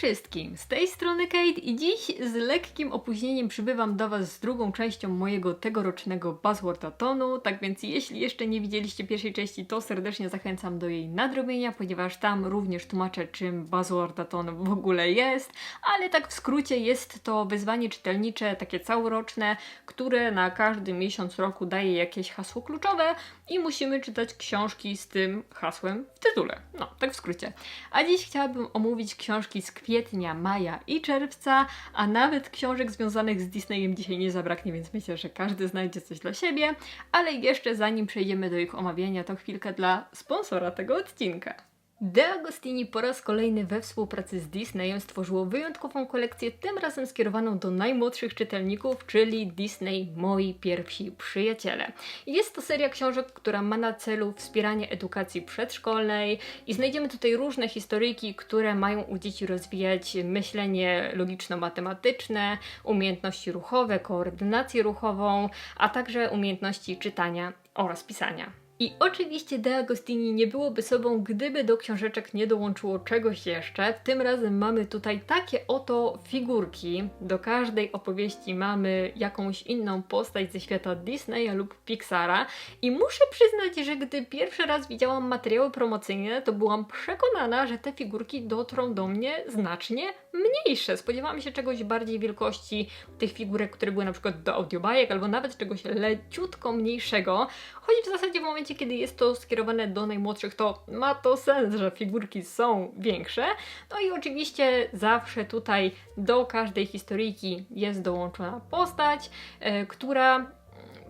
wszystkim, z tej strony Kate i dziś z lekkim opóźnieniem przybywam do Was z drugą częścią mojego tegorocznego Buzzwordatonu, tak więc jeśli jeszcze nie widzieliście pierwszej części, to serdecznie zachęcam do jej nadrobienia, ponieważ tam również tłumaczę czym Buzzwordaton w ogóle jest, ale tak w skrócie jest to wyzwanie czytelnicze, takie całoroczne, które na każdy miesiąc roku daje jakieś hasło kluczowe i musimy czytać książki z tym hasłem w tytule. No, tak w skrócie. A dziś chciałabym omówić książki z kwietnia, maja i czerwca, a nawet książek związanych z Disneyem dzisiaj nie zabraknie, więc myślę, że każdy znajdzie coś dla siebie. Ale jeszcze zanim przejdziemy do ich omawiania, to chwilkę dla sponsora tego odcinka. De Agostini po raz kolejny we współpracy z Disneyem stworzyło wyjątkową kolekcję, tym razem skierowaną do najmłodszych czytelników, czyli Disney Moi Pierwsi Przyjaciele. Jest to seria książek, która ma na celu wspieranie edukacji przedszkolnej i znajdziemy tutaj różne historyjki, które mają u dzieci rozwijać myślenie logiczno-matematyczne, umiejętności ruchowe, koordynację ruchową, a także umiejętności czytania oraz pisania. I oczywiście De Agostini nie byłoby sobą, gdyby do książeczek nie dołączyło czegoś jeszcze. Tym razem mamy tutaj takie oto figurki. Do każdej opowieści mamy jakąś inną postać ze świata Disneya lub Pixara. I muszę przyznać, że gdy pierwszy raz widziałam materiały promocyjne, to byłam przekonana, że te figurki dotrą do mnie znacznie mniejsze. Spodziewałam się czegoś bardziej wielkości tych figurek, które były na przykład do audiobajek, albo nawet czegoś leciutko mniejszego. Choć w zasadzie w momencie, kiedy jest to skierowane do najmłodszych, to ma to sens, że figurki są większe. No i oczywiście zawsze tutaj do każdej historyjki jest dołączona postać, e, która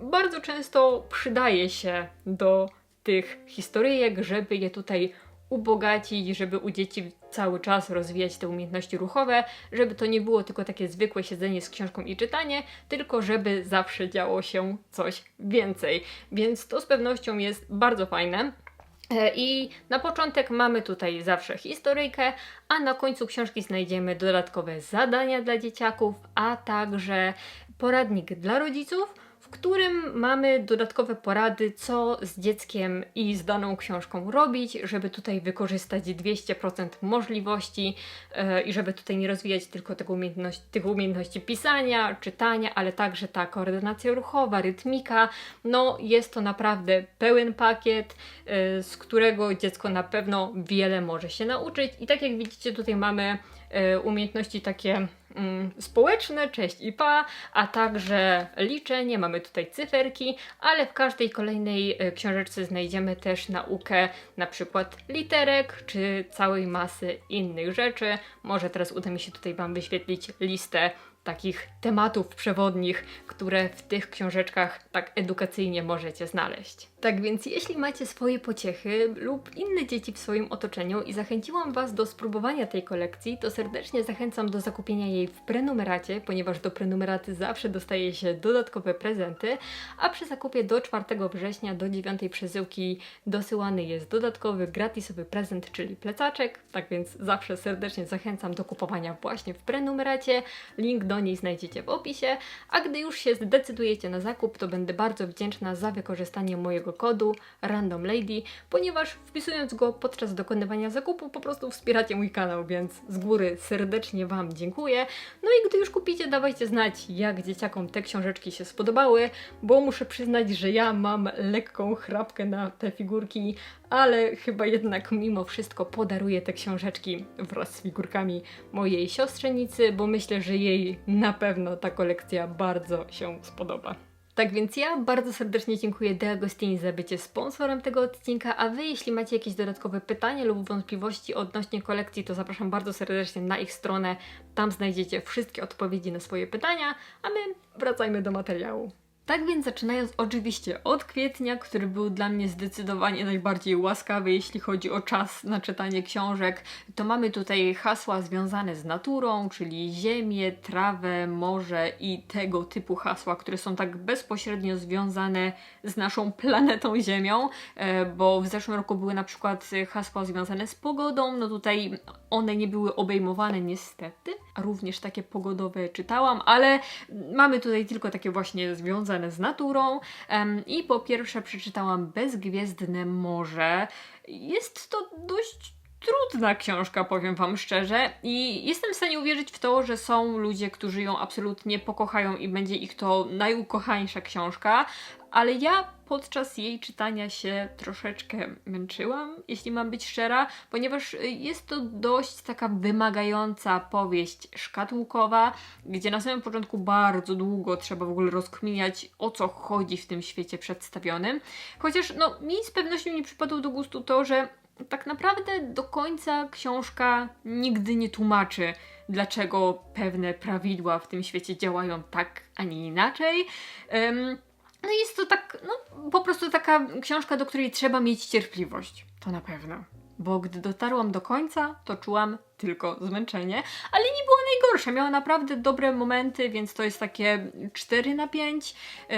bardzo często przydaje się do tych historyjek, żeby je tutaj ubogacić, żeby u dzieci cały czas rozwijać te umiejętności ruchowe, żeby to nie było tylko takie zwykłe siedzenie z książką i czytanie, tylko żeby zawsze działo się coś więcej. Więc to z pewnością jest bardzo fajne. E, I na początek mamy tutaj zawsze historyjkę, a na końcu książki znajdziemy dodatkowe zadania dla dzieciaków, a także poradnik dla rodziców w którym mamy dodatkowe porady, co z dzieckiem i z daną książką robić, żeby tutaj wykorzystać 200% możliwości yy, i żeby tutaj nie rozwijać tylko tego umiejętności, tych umiejętności pisania, czytania, ale także ta koordynacja ruchowa, rytmika. No, jest to naprawdę pełen pakiet, yy, z którego dziecko na pewno wiele może się nauczyć. I tak jak widzicie, tutaj mamy yy, umiejętności takie społeczne, cześć i pa, a także liczenie, mamy tutaj cyferki, ale w każdej kolejnej e, książeczce znajdziemy też naukę na przykład literek, czy całej masy innych rzeczy. Może teraz uda mi się tutaj Wam wyświetlić listę takich tematów przewodnich, które w tych książeczkach tak edukacyjnie możecie znaleźć. Tak więc jeśli macie swoje pociechy lub inne dzieci w swoim otoczeniu i zachęciłam Was do spróbowania tej kolekcji, to serdecznie zachęcam do zakupienia jej w prenumeracie, ponieważ do prenumeraty zawsze dostaje się dodatkowe prezenty, a przy zakupie do 4 września do 9 przesyłki dosyłany jest dodatkowy gratisowy prezent, czyli plecaczek. Tak więc zawsze serdecznie zachęcam do kupowania właśnie w prenumeracie. Link do niej znajdziecie w opisie, a gdy już się zdecydujecie na zakup, to będę bardzo wdzięczna za wykorzystanie mojego kodu Random Lady, ponieważ wpisując go podczas dokonywania zakupu po prostu wspieracie mój kanał, więc z góry serdecznie Wam dziękuję. No i gdy już kupicie, dawajcie znać, jak dzieciakom te książeczki się spodobały, bo muszę przyznać, że ja mam lekką chrapkę na te figurki, ale chyba jednak mimo wszystko podaruję te książeczki wraz z figurkami mojej siostrzenicy, bo myślę, że jej na pewno ta kolekcja bardzo się spodoba. Tak więc ja bardzo serdecznie dziękuję De Agostini za bycie sponsorem tego odcinka, a Wy jeśli macie jakieś dodatkowe pytania lub wątpliwości odnośnie kolekcji, to zapraszam bardzo serdecznie na ich stronę. Tam znajdziecie wszystkie odpowiedzi na swoje pytania, a my wracajmy do materiału. Tak więc zaczynając oczywiście od kwietnia, który był dla mnie zdecydowanie najbardziej łaskawy, jeśli chodzi o czas na czytanie książek, to mamy tutaj hasła związane z naturą, czyli ziemię, trawę, morze i tego typu hasła, które są tak bezpośrednio związane z naszą planetą Ziemią, e, bo w zeszłym roku były na przykład hasła związane z pogodą, no tutaj one nie były obejmowane niestety, również takie pogodowe czytałam, ale mamy tutaj tylko takie właśnie związane z naturą. I po pierwsze przeczytałam Bezgwiezdne Morze. Jest to dość trudna książka, powiem Wam szczerze. I jestem w stanie uwierzyć w to, że są ludzie, którzy ją absolutnie pokochają i będzie ich to najukochańsza książka, ale ja podczas jej czytania się troszeczkę męczyłam, jeśli mam być szczera, ponieważ jest to dość taka wymagająca powieść szkatułkowa, gdzie na samym początku bardzo długo trzeba w ogóle rozkminiać, o co chodzi w tym świecie przedstawionym. Chociaż no, mi z pewnością nie przypadło do gustu to, że tak naprawdę do końca książka nigdy nie tłumaczy, dlaczego pewne prawidła w tym świecie działają tak, a nie inaczej. Um, no jest to tak, no po prostu taka książka, do której trzeba mieć cierpliwość. To na pewno. Bo gdy dotarłam do końca, to czułam tylko zmęczenie, ale nie było najgorsze. Miała naprawdę dobre momenty, więc to jest takie 4 na 5, yy,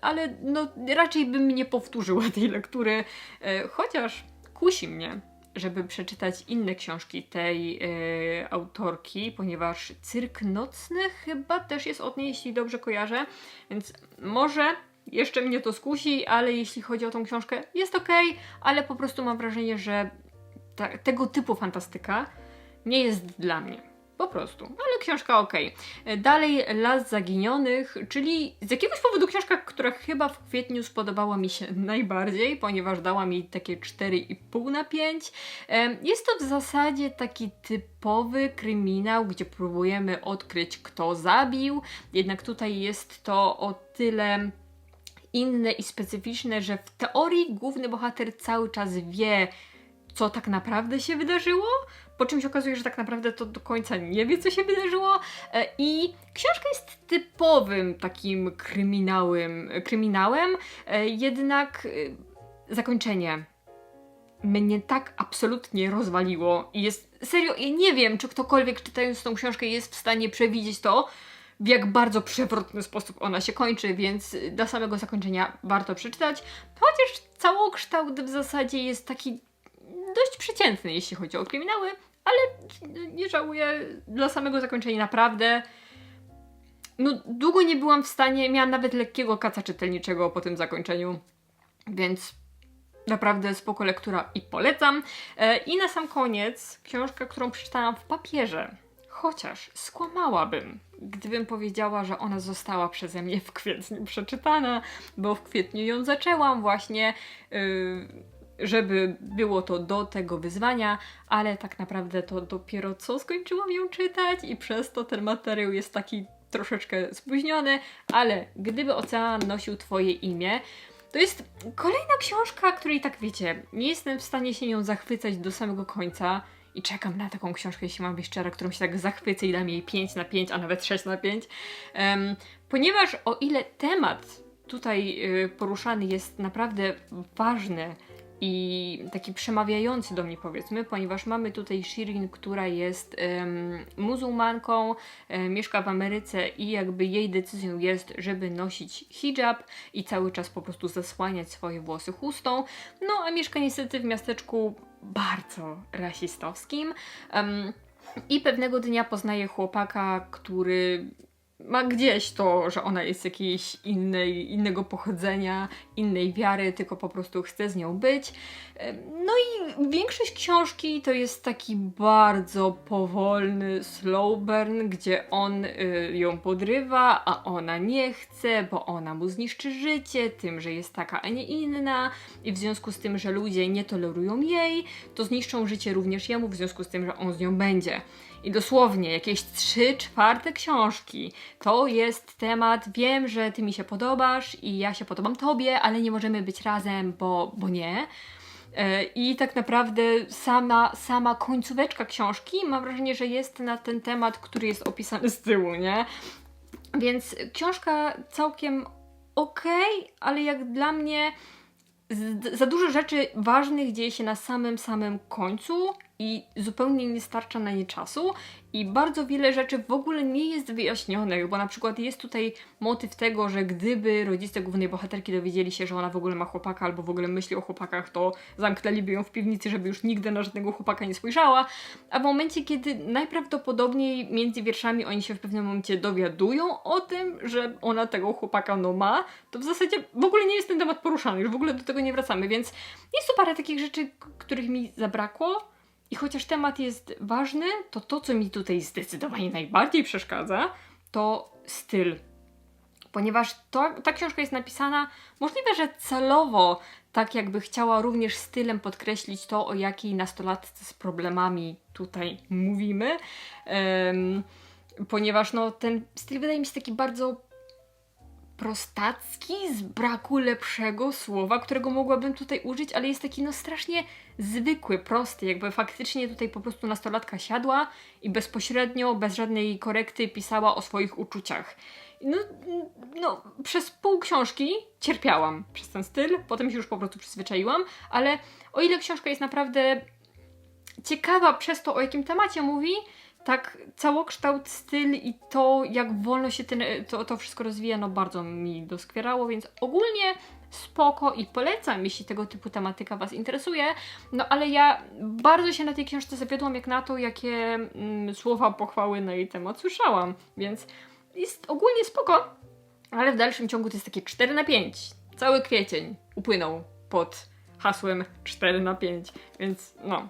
ale no raczej bym nie powtórzyła tej lektury, yy, chociaż kusi mnie, żeby przeczytać inne książki tej yy, autorki, ponieważ Cyrk Nocny chyba też jest od niej, jeśli dobrze kojarzę, więc może jeszcze mnie to skusi, ale jeśli chodzi o tą książkę, jest ok, ale po prostu mam wrażenie, że ta, tego typu fantastyka nie jest dla mnie. Po prostu. Ale książka ok. Dalej Las Zaginionych, czyli z jakiegoś powodu książka, która chyba w kwietniu spodobała mi się najbardziej, ponieważ dała mi takie 4,5 na 5. Jest to w zasadzie taki typowy kryminał, gdzie próbujemy odkryć kto zabił, jednak tutaj jest to o tyle inne i specyficzne, że w teorii główny bohater cały czas wie, co tak naprawdę się wydarzyło, po czym się okazuje, że tak naprawdę to do końca nie wie, co się wydarzyło. E, I książka jest typowym takim kryminałem, kryminałem jednak e, zakończenie mnie tak absolutnie rozwaliło i jest serio, ja nie wiem, czy ktokolwiek czytając tą książkę jest w stanie przewidzieć to, w jak bardzo przewrotny sposób ona się kończy, więc dla samego zakończenia warto przeczytać. Chociaż całokształt w zasadzie jest taki dość przeciętny, jeśli chodzi o kryminały, ale nie żałuję dla samego zakończenia naprawdę. No, długo nie byłam w stanie, miałam nawet lekkiego kaca czytelniczego po tym zakończeniu, więc naprawdę spoko lektura i polecam. E, I na sam koniec książka, którą przeczytałam w papierze. Chociaż skłamałabym, gdybym powiedziała, że ona została przeze mnie w kwietniu przeczytana, bo w kwietniu ją zaczęłam właśnie. Yy, żeby było to do tego wyzwania, ale tak naprawdę to dopiero co skończyłam ją czytać i przez to ten materiał jest taki troszeczkę spóźniony, ale gdyby ocean nosił Twoje imię, to jest kolejna książka, której tak wiecie, nie jestem w stanie się nią zachwycać do samego końca i czekam na taką książkę, jeśli mam być szczera, którą się tak zachwycę i dam jej 5 na 5, a nawet 6 na 5. Um, ponieważ o ile temat tutaj y, poruszany jest naprawdę ważny, i taki przemawiający do mnie powiedzmy, ponieważ mamy tutaj Shirin, która jest um, muzułmanką, um, mieszka w Ameryce i jakby jej decyzją jest, żeby nosić hijab i cały czas po prostu zasłaniać swoje włosy chustą. No a mieszka niestety w miasteczku bardzo rasistowskim. Um, i pewnego dnia poznaje chłopaka, który ma gdzieś to, że ona jest jakiejś innej, innego pochodzenia, innej wiary, tylko po prostu chce z nią być. No i większość książki to jest taki bardzo powolny slow burn, gdzie on y, ją podrywa, a ona nie chce, bo ona mu zniszczy życie tym, że jest taka, a nie inna i w związku z tym, że ludzie nie tolerują jej, to zniszczą życie również jemu w związku z tym, że on z nią będzie. I dosłownie jakieś trzy czwarte książki. To jest temat, wiem, że ty mi się podobasz i ja się podobam tobie, ale nie możemy być razem, bo, bo nie. E, I tak naprawdę sama, sama końcóweczka książki mam wrażenie, że jest na ten temat, który jest opisany z tyłu, nie? Więc książka całkiem okej, okay, ale jak dla mnie za dużo rzeczy ważnych dzieje się na samym samym końcu i zupełnie nie starcza na nie czasu i bardzo wiele rzeczy w ogóle nie jest wyjaśnionych, bo na przykład jest tutaj motyw tego, że gdyby rodzice głównej bohaterki dowiedzieli się, że ona w ogóle ma chłopaka albo w ogóle myśli o chłopakach, to zamknęliby ją w piwnicy, żeby już nigdy na żadnego chłopaka nie spojrzała, a w momencie, kiedy najprawdopodobniej między wierszami oni się w pewnym momencie dowiadują o tym, że ona tego chłopaka no ma, to w zasadzie w ogóle nie jest ten temat poruszany, już w ogóle do tego nie wracamy, więc jest tu parę takich rzeczy, których mi zabrakło, I chociaż temat jest ważny, to to, co mi tutaj zdecydowanie najbardziej przeszkadza, to styl. Ponieważ to, ta książka jest napisana możliwe, że celowo, tak jakby chciała również stylem podkreślić to, o jakiej nastolatce z problemami tutaj mówimy. Em, ponieważ no, ten styl wydaje mi się taki bardzo prostacki, z braku lepszego słowa, którego mogłabym tutaj użyć, ale jest taki no strasznie zwykły, prosty, jakby faktycznie tutaj po prostu nastolatka siadła i bezpośrednio, bez żadnej korekty pisała o swoich uczuciach. No, no, przez pół książki cierpiałam przez ten styl, potem się już po prostu przyzwyczaiłam, ale o ile książka jest naprawdę ciekawa przez to, o jakim temacie mówi, tak całokształt, styl i to, jak wolno się ten, to, to wszystko rozwija, no bardzo mi doskwierało, więc ogólnie spoko i polecam, jeśli tego typu tematyka Was interesuje. No ale ja bardzo się na tej książce zawiodłam, jak na to, jakie mm, słowa pochwały na jej temat słyszałam, więc jest ogólnie spoko, ale w dalszym ciągu to jest takie 4 na 5. Cały kwiecień upłynął pod hasłem 4 na 5, więc no,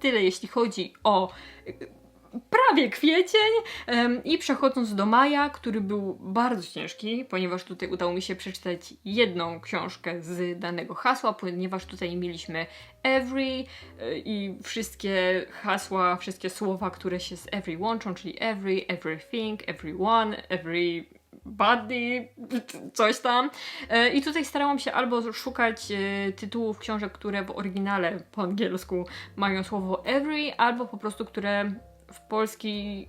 tyle jeśli chodzi o prawie kwiecień i przechodząc do maja, który był bardzo ciężki, ponieważ tutaj udało mi się przeczytać jedną książkę z danego hasła, ponieważ tutaj mieliśmy every y, i wszystkie hasła, wszystkie słowa, które się z every łączą, czyli every, everything, everyone, every Buddy, coś tam. E, I tutaj starałam się albo szukać e, tytułów książek, które w oryginale po angielsku mają słowo every, albo po prostu które w, polski,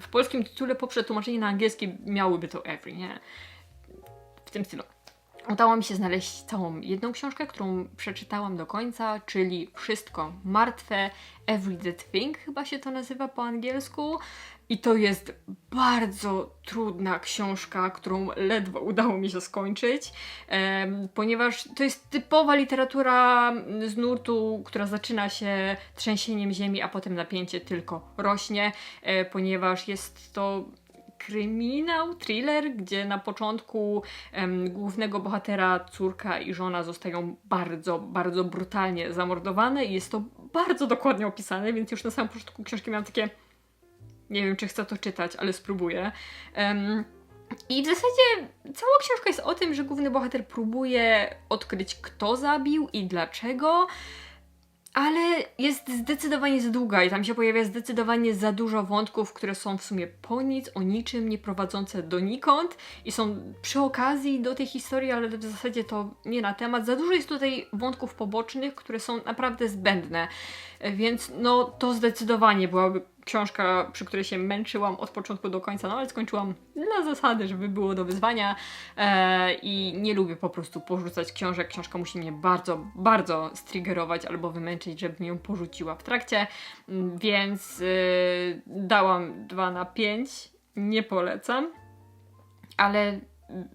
w polskim tytule po przetłumaczeniu na angielski miałyby to every, nie? W tym stylu. Udało mi się znaleźć całą jedną książkę, którą przeczytałam do końca, czyli Wszystko Martwe, Every Dead Thing chyba się to nazywa po angielsku. I to jest bardzo trudna książka, którą ledwo udało mi się skończyć, ponieważ to jest typowa literatura z nurtu, która zaczyna się trzęsieniem ziemi, a potem napięcie tylko rośnie, e, ponieważ jest to kryminał, thriller, gdzie na początku głównego bohatera córka i żona zostają bardzo, bardzo brutalnie zamordowane i jest to bardzo dokładnie opisane, więc już na samym początku książki miałam takie nie wiem, czy chcę to czytać, ale spróbuję. Um, I w zasadzie cała książka jest o tym, że główny bohater próbuje odkryć, kto zabił i dlaczego, ale jest zdecydowanie za długa i tam się pojawia zdecydowanie za dużo wątków, które są w sumie po nic, o niczym, nie prowadzące donikąd i są przy okazji do tej historii, ale w zasadzie to nie na temat. Za dużo jest tutaj wątków pobocznych, które są naprawdę zbędne, więc no to zdecydowanie byłaby książka, przy której się męczyłam od początku do końca, no ale skończyłam dla zasady, żeby było do wyzwania e, i nie lubię po prostu porzucać książek. Książka musi mnie bardzo, bardzo striggerować albo wymęczyć, żebym ją porzuciła w trakcie, Mm, więc y, dałam 2 na 5. Nie polecam, ale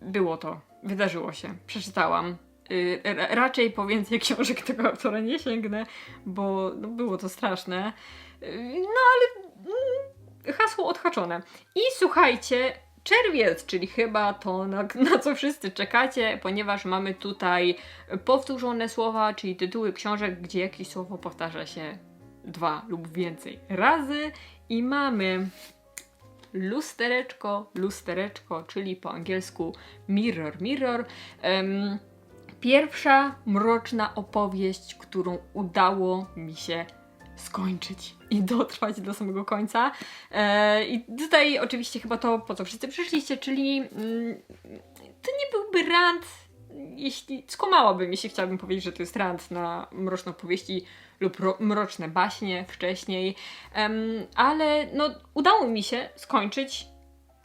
było to, wydarzyło się, przeczytałam. Y, ra- raczej po więcej książek tego autora nie sięgnę, bo no, było to straszne. No ale mm, hasło odhaczone. I słuchajcie, czerwiec, czyli chyba to, na, na co wszyscy czekacie, ponieważ mamy tutaj powtórzone słowa, czyli tytuły książek, gdzie jakieś słowo powtarza się dwa lub więcej razy. I mamy lustereczko, lustereczko, czyli po angielsku mirror, mirror. Em, pierwsza mroczna opowieść, którą udało mi się skończyć i dotrwać do samego końca. E, I tutaj oczywiście chyba to, po co wszyscy przyszliście, czyli mm, to nie byłby rant, jeśli skłamałabym, jeśli chciałabym powiedzieć, że to jest rant na mroczne opowieści lub ro, mroczne baśnie wcześniej, ale no udało mi się skończyć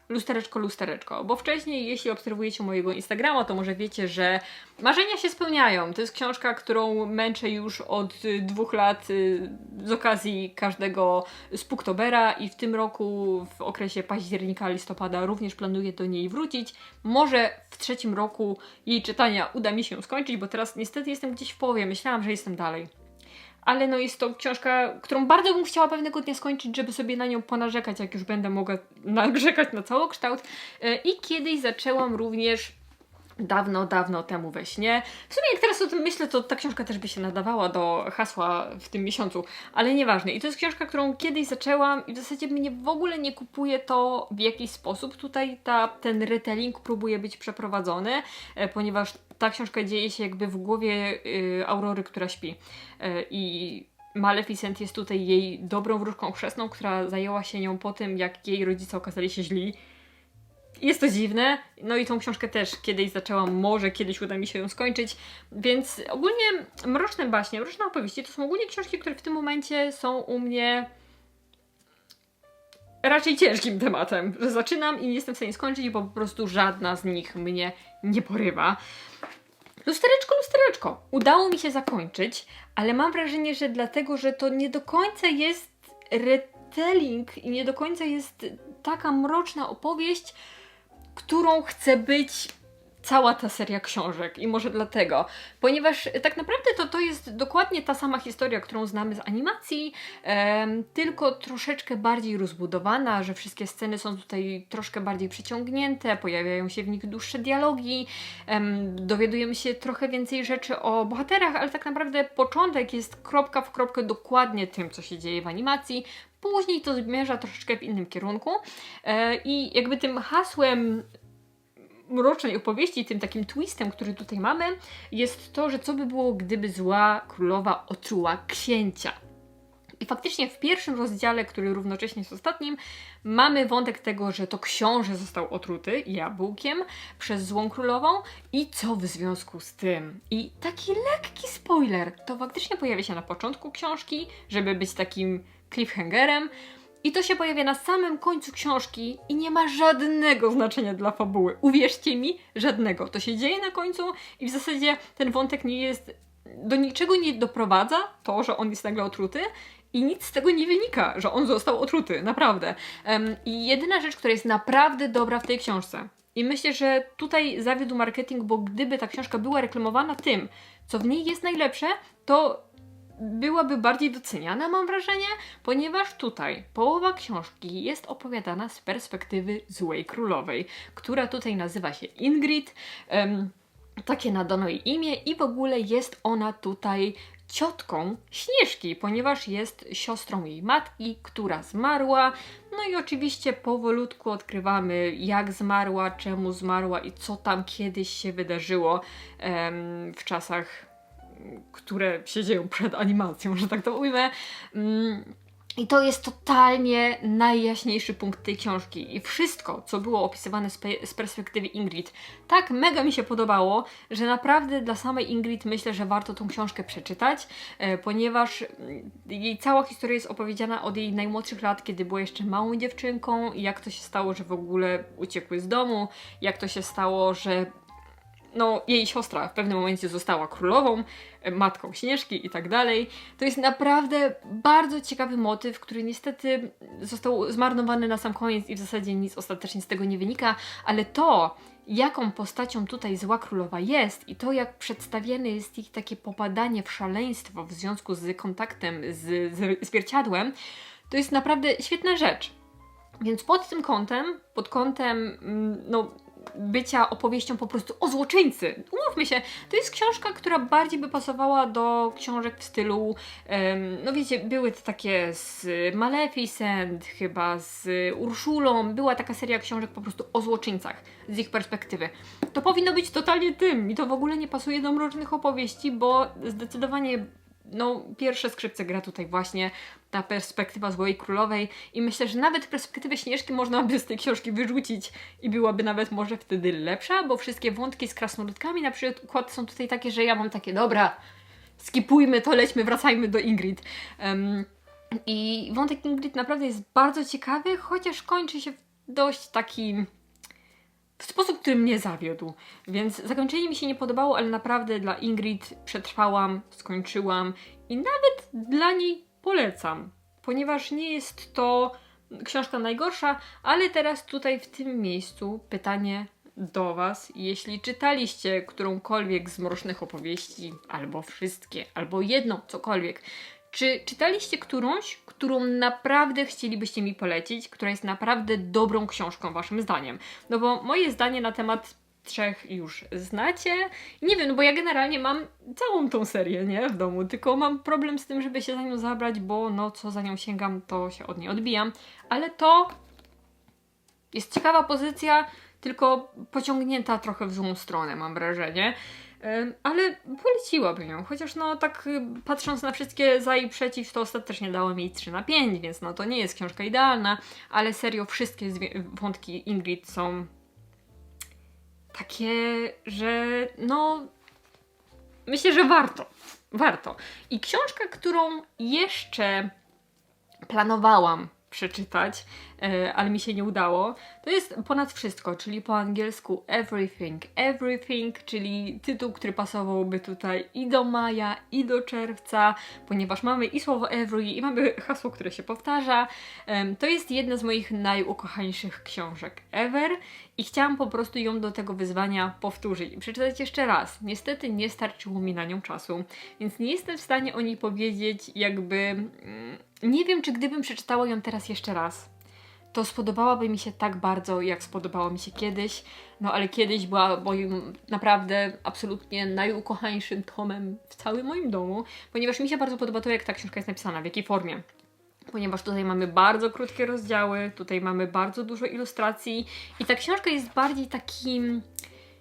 lustereczko, lustereczko, bo wcześniej, jeśli obserwujecie mojego Instagrama, to może wiecie, że marzenia się spełniają. To jest książka, którą męczę już od y, dwóch lat y, z okazji każdego Spooktobera i w tym roku w okresie października, listopada również planuję do niej wrócić. Może w trzecim roku jej czytania uda mi się skończyć, bo teraz niestety jestem gdzieś w połowie. Myślałam, że jestem dalej ale no jest to książka, którą bardzo bym chciała pewnego dnia skończyć, żeby sobie na nią ponarzekać, jak już będę mogła narzekać na całokształt. E, I kiedyś zaczęłam również dawno, dawno temu we śnie. W sumie jak teraz o tym myślę, to ta książka też by się nadawała do hasła w tym miesiącu, ale nieważne. I to jest książka, którą kiedyś zaczęłam i w zasadzie mnie w ogóle nie kupuje to, w jaki sposób tutaj ta, ten retelling próbuje być przeprowadzony, e, ponieważ ta książka dzieje się jakby w głowie y, Aurory, która śpi. E, I Maleficent jest tutaj jej dobrą wróżką chrzestną, która zajęła się nią po tym, jak jej rodzice okazali się źli jest to dziwne, no i tą książkę też kiedyś zaczęłam, może kiedyś uda mi się ją skończyć, więc ogólnie Mroczne Baśnie, Mroczne Opowieści to są ogólnie książki, które w tym momencie są u mnie raczej ciężkim tematem, że zaczynam i nie jestem w stanie skończyć, bo po prostu żadna z nich mnie nie porywa. Lustereczko, lustereczko. Udało mi się zakończyć, ale mam wrażenie, że dlatego, że to nie do końca jest retelling i nie do końca jest taka mroczna opowieść, którą chce być cała ta seria książek i może dlatego, ponieważ tak naprawdę to, to jest dokładnie ta sama historia, którą znamy z animacji, em, tylko troszeczkę bardziej rozbudowana, że wszystkie sceny są tutaj troszkę bardziej przyciągnięte, pojawiają się w nich dłuższe dialogi, em, dowiadujemy się trochę więcej rzeczy o bohaterach, ale tak naprawdę początek jest kropka w kropkę dokładnie tym, co się dzieje w animacji, Później to zmierza troszeczkę w innym kierunku e, i jakby tym hasłem mrocznej opowieści, tym takim twistem, który tutaj mamy, jest to, że co by było, gdyby zła królowa otruła księcia. I faktycznie w pierwszym rozdziale, który równocześnie jest ostatnim, mamy wątek tego, że to książę został otruty jabłkiem przez złą królową i co w związku z tym. I taki lekki spoiler, to faktycznie pojawia się na początku książki, żeby być takim cliffhangerem. I to się pojawia na samym końcu książki i nie ma żadnego znaczenia dla fabuły. Uwierzcie mi, żadnego. To się dzieje na końcu i w zasadzie ten wątek nie jest. Do niczego nie doprowadza to, że on jest nagle otruty, i nic z tego nie wynika, że on został otruty, naprawdę. Um, I jedyna rzecz, która jest naprawdę dobra w tej książce, i myślę, że tutaj zawiódł marketing, bo gdyby ta książka była reklamowana tym, co w niej jest najlepsze, to byłaby bardziej doceniana, mam wrażenie, ponieważ tutaj połowa książki jest opowiadana z perspektywy złej królowej, która tutaj nazywa się Ingrid. Um, takie nadano jej imię i w ogóle jest ona tutaj ciotką Śnieżki, ponieważ jest siostrą jej matki, która zmarła. No i oczywiście powolutku odkrywamy, jak zmarła, czemu zmarła i co tam kiedyś się wydarzyło w czasach które się dzieją przed animacją, że tak to ujmę. Mm, I to jest totalnie najjaśniejszy punkt tej książki. I wszystko, co było opisywane z, z, perspektywy Ingrid, tak mega mi się podobało, że naprawdę dla samej Ingrid myślę, że warto tą książkę przeczytać, e, ponieważ mm, jej cała historia jest opowiedziana od jej najmłodszych lat, kiedy była jeszcze małą dziewczynką, jak to się stało, że w ogóle uciekły z domu, jak to się stało, że no, jej siostra w pewnym momencie została królową, e, matką Śnieżki i tak dalej. To jest naprawdę bardzo ciekawy motyw, który niestety został zmarnowany na sam koniec i w zasadzie nic ostatecznie z tego nie wynika, ale to, jaką postacią tutaj zła królowa jest i to, jak przedstawiane jest ich takie popadanie w szaleństwo w związku z kontaktem z, z zwierciadłem, to jest naprawdę świetna rzecz. Więc pod tym kątem, pod kątem mm, no, bycia opowieścią po prostu o złoczyńcy. Umówmy się, to jest książka, która bardziej by pasowała do książek w stylu, um, no wiecie, były to takie z Maleficent, chyba z Urszulą, była taka seria książek po prostu o złoczyńcach z ich perspektywy. To powinno być totalnie tym i to w ogóle nie pasuje do mrocznych opowieści, bo zdecydowanie no, pierwsze skrzypce gra tutaj właśnie ta perspektywa złej królowej i myślę, że nawet perspektywę Śnieżki można by z tej książki wyrzucić i byłaby nawet może wtedy lepsza, bo wszystkie wątki z krasnoludkami na przykład są tutaj takie, że ja mam takie, dobra, skipujmy to, lećmy, wracajmy do Ingrid. Um, I wątek Ingrid naprawdę jest bardzo ciekawy, chociaż kończy się w dość taki w sposób, który mnie zawiódł. Więc zakończenie mi się nie podobało, ale naprawdę dla Ingrid przetrwałam, skończyłam i nawet dla niej polecam, ponieważ nie jest to książka najgorsza, ale teraz tutaj w tym miejscu pytanie do Was. Jeśli czytaliście którąkolwiek z mrocznych opowieści, albo wszystkie, albo jedną, cokolwiek, czy czytaliście którąś, którą naprawdę chcielibyście mi polecić, która jest naprawdę dobrą książką, Waszym zdaniem? No bo moje zdanie na temat trzech już znacie. Nie wiem, no bo ja generalnie mam całą tą serię, nie? W domu, tylko mam problem z tym, żeby się za nią zabrać, bo no co za nią sięgam, to się od niej odbijam. Ale to jest ciekawa pozycja, tylko pociągnięta trochę w złą stronę, mam wrażenie. Ale poleciłabym ją, chociaż no tak y, patrząc na wszystkie za i przeciw, to ostatecznie dałem jej 3 na 5, więc no to nie jest książka idealna, ale serio wszystkie wątki Ingrid są takie, że no myślę, że warto. Warto. I książka, którą jeszcze planowałam przeczytać, e, ale mi się nie udało, to jest Ponad Wszystko, czyli po angielsku Everything. Everything, czyli tytuł, który pasowałby tutaj i do maja, i do czerwca, ponieważ mamy i słowo every, i mamy hasło, które się powtarza. To jest jedna z moich najukochańszych książek ever i chciałam po prostu ją do tego wyzwania powtórzyć i przeczytać jeszcze raz. Niestety nie starczyło mi na nią czasu, więc nie jestem w stanie o niej powiedzieć jakby... Nie wiem, czy gdybym przeczytała ją teraz jeszcze raz, to spodobałaby mi się tak bardzo, jak spodobała mi się kiedyś. No ale kiedyś była moim naprawdę absolutnie najukochańszym tomem w całym moim domu, ponieważ mi się bardzo podoba to, jak ta książka jest napisana, w jakiej formie. Ponieważ tutaj mamy bardzo krótkie rozdziały, tutaj mamy bardzo dużo ilustracji i ta książka jest bardziej takim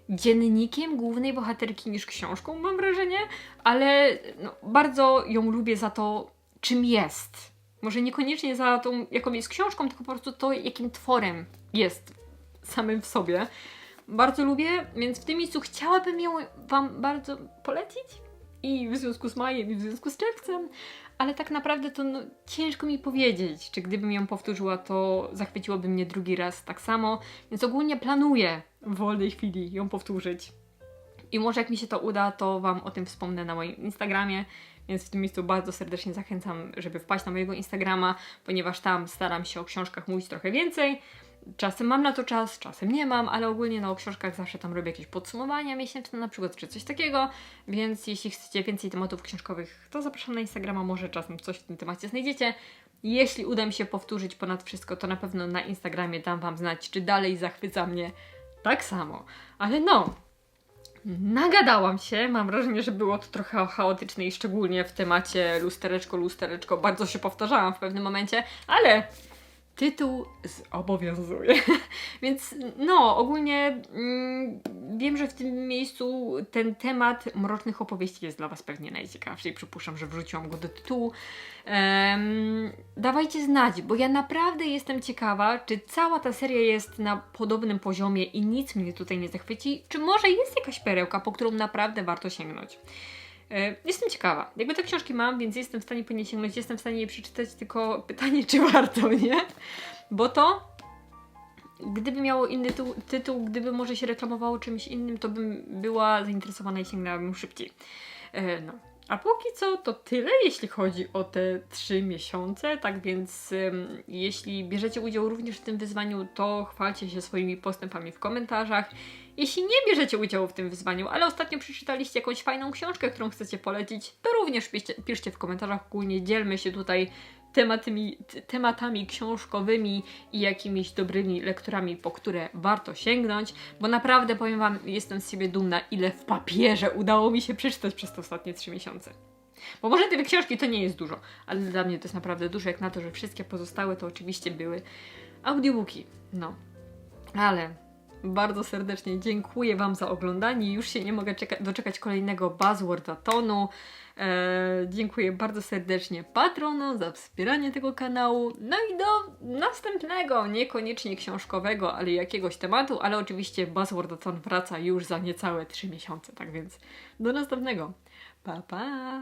dziennikiem głównej bohaterki niż książką, mam wrażenie, ale no, bardzo ją lubię za to, czym jest. Może niekoniecznie za tą, jaką jest książką, tylko po prostu to, jakim tworem jest samym w sobie. Bardzo lubię, więc w tym miejscu chciałabym ją Wam bardzo polecić. I w związku z majem, i w związku z czerwcem, ale tak naprawdę to no, ciężko mi powiedzieć, czy gdybym ją powtórzyła, to zachwyciłoby mnie drugi raz tak samo. Więc ogólnie planuję w wolnej chwili ją powtórzyć. I może jak mi się to uda, to Wam o tym wspomnę na moim Instagramie. Więc w tym miejscu bardzo serdecznie zachęcam, żeby wpaść na mojego Instagrama, ponieważ tam staram się o książkach mówić trochę więcej. Czasem mam na to czas, czasem nie mam, ale ogólnie no, o książkach zawsze tam robię jakieś podsumowania miesięczne na przykład, czy coś takiego, więc jeśli chcecie więcej tematów książkowych, to zapraszam na Instagrama, może czasem coś w tym temacie znajdziecie. Jeśli uda mi się powtórzyć ponad wszystko, to na pewno na Instagramie dam Wam znać, czy dalej zachwyca mnie tak samo. Ale no, Nagadałam się, mam wrażenie, że było to trochę chaotyczne i szczególnie w temacie lustereczko, lustereczko. Bardzo się powtarzałam w pewnym momencie, ale tytuł zobowiązuje. Więc no, ogólnie mm, wiem, że w tym miejscu ten temat mrocznych opowieści jest dla Was pewnie najciekawszy i przypuszczam, że wrzuciłam go do tytułu. Em, dawajcie znać, bo ja naprawdę jestem ciekawa, czy cała ta seria jest na podobnym poziomie i nic mnie tutaj nie zachwyci, czy może jest jakaś perełka, po którą naprawdę warto sięgnąć. E, Jestem ciekawa. Jakby te książki mam, więc jestem w stanie po nie sięgnąć, jestem w stanie je przeczytać, tylko pytanie, czy warto, nie? Bo to, gdyby miało inny tu- tytuł, gdyby może się reklamowało czymś innym, to bym była zainteresowana i sięgnęłabym szybciej. E, No. A póki co to tyle, jeśli chodzi o te trzy miesiące. Tak więc, jeśli bierzecie udział również w tym wyzwaniu, to chwalcie się swoimi postępami w komentarzach. Jeśli nie bierzecie udziału w tym wyzwaniu, ale ostatnio przeczytaliście jakąś fajną książkę, którą chcecie polecić, to również piszcie, piszcie w komentarzach. Ogólnie dzielmy się tutaj tematami, t- tematami książkowymi i jakimiś dobrymi lekturami, po które warto sięgnąć, bo naprawdę powiem Wam, jestem z siebie dumna, ile w papierze udało mi się przeczytać przez te ostatnie trzy miesiące. Bo może te książki to nie jest dużo, ale dla mnie to jest naprawdę dużo, jak na to, że wszystkie pozostałe to oczywiście były audiobooki. No, ale bardzo serdecznie dziękuję Wam za oglądanie. Już się nie mogę czeka- doczekać kolejnego Buzzwordatonu. E, dziękuję bardzo serdecznie patronom za wspieranie tego kanału. No i do następnego, niekoniecznie książkowego, ale jakiegoś tematu, ale oczywiście Buzzwordaton wraca już za niecałe 3 miesiące, tak więc do następnego. Pa, pa!